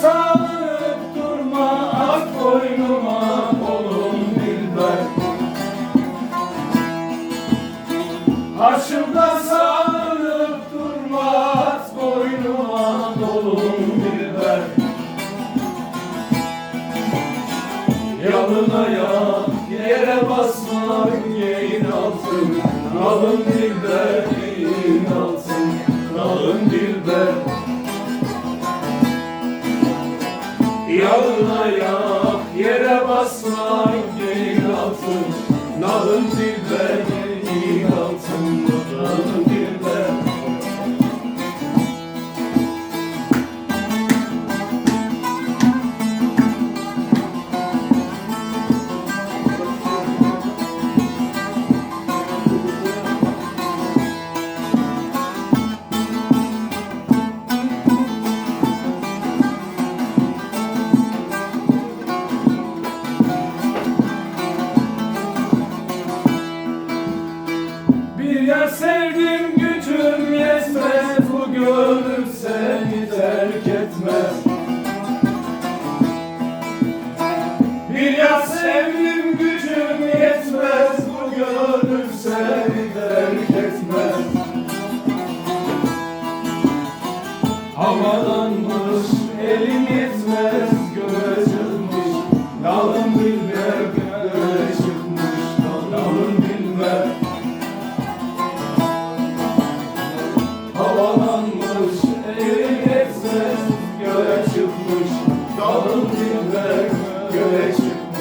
sarıp durma ak koynuma oğlum Dilber. Haşımda sarıp durma at boynuma oğlum Dilber. Yalına ya yere basma yeğin altın Alın Dilber yeğin altın Alın Dilber. Yalın ayak yere basma yeğin altın. Nalın dilber yeğin altın sevdim gücüm yetmez Bu gönül seni terk etmez. Bir yer sevdim gücüm yetmez Bu gönül seni terk etmez. Havalanmış elim yetmez göğe çıkmış Dalım Christ.